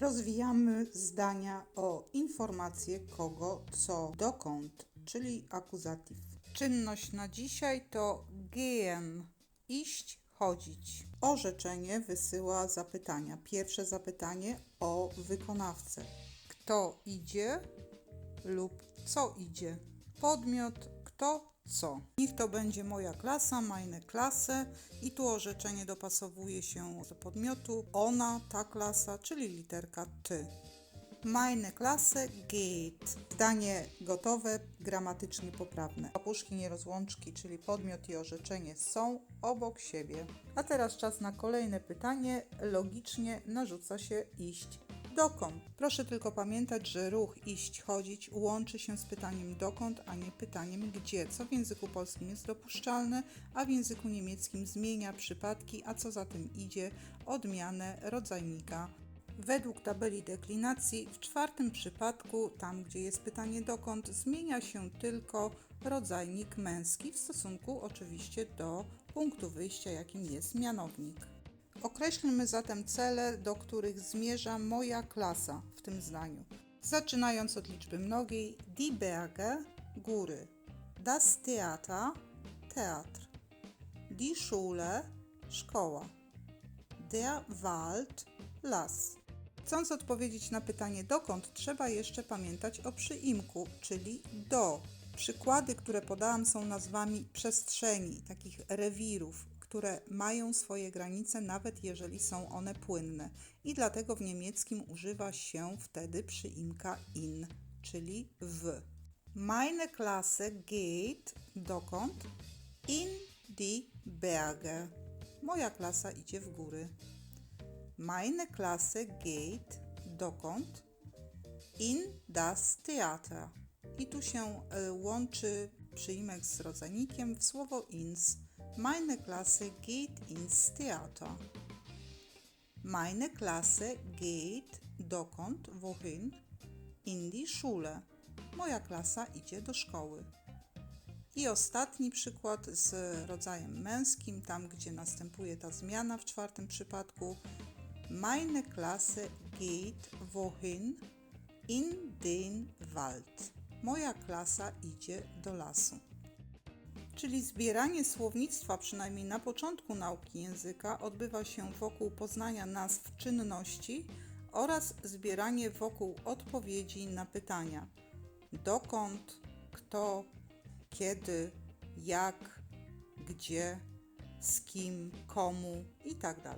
Rozwijamy zdania o informację kogo, co, dokąd, czyli akuzatyw. Czynność na dzisiaj to gehen, iść, chodzić. Orzeczenie wysyła zapytania. Pierwsze zapytanie o wykonawcę. Kto idzie lub co idzie? Podmiot, kto, co. Niech to będzie moja klasa, meine klasę i tu orzeczenie dopasowuje się do podmiotu. Ona, ta klasa, czyli literka ty. Meine Klasse geht. Zdanie gotowe, gramatycznie poprawne. Opuszki nierozłączki, czyli podmiot i orzeczenie są obok siebie. A teraz czas na kolejne pytanie. Logicznie narzuca się iść. Dokąd? Proszę tylko pamiętać, że ruch iść, chodzić łączy się z pytaniem dokąd, a nie pytaniem gdzie, co w języku polskim jest dopuszczalne, a w języku niemieckim zmienia przypadki, a co za tym idzie, odmianę rodzajnika. Według tabeli deklinacji w czwartym przypadku, tam gdzie jest pytanie dokąd, zmienia się tylko rodzajnik męski w stosunku oczywiście do punktu wyjścia, jakim jest mianownik. Określmy zatem cele, do których zmierza moja klasa w tym zdaniu. Zaczynając od liczby mnogiej, die Berge, góry, das Theater, teatr, die Schule, szkoła, der Wald, las. Chcąc odpowiedzieć na pytanie dokąd, trzeba jeszcze pamiętać o przyimku, czyli do. Przykłady, które podałam, są nazwami przestrzeni, takich rewirów, które mają swoje granice, nawet jeżeli są one płynne. I dlatego w niemieckim używa się wtedy przyimka in, czyli w. Meine Klasse geht dokąd? In die Berge. Moja klasa idzie w góry. Meine Klasse geht dokąd? In das Theater. I tu się e, łączy przyimek z rodzajnikiem w słowo ins. Meine Klasse geht ins Theater. Meine Klasse geht dokąd? Wohin? In die Schule. Moja klasa idzie do szkoły. I ostatni przykład z rodzajem męskim, tam gdzie następuje ta zmiana w czwartym przypadku. Meine Klasse geht wohin? In den Wald. Moja klasa idzie do lasu. Czyli zbieranie słownictwa, przynajmniej na początku nauki języka, odbywa się wokół poznania nazw czynności oraz zbieranie wokół odpowiedzi na pytania: dokąd, kto, kiedy, jak, gdzie, z kim, komu itd.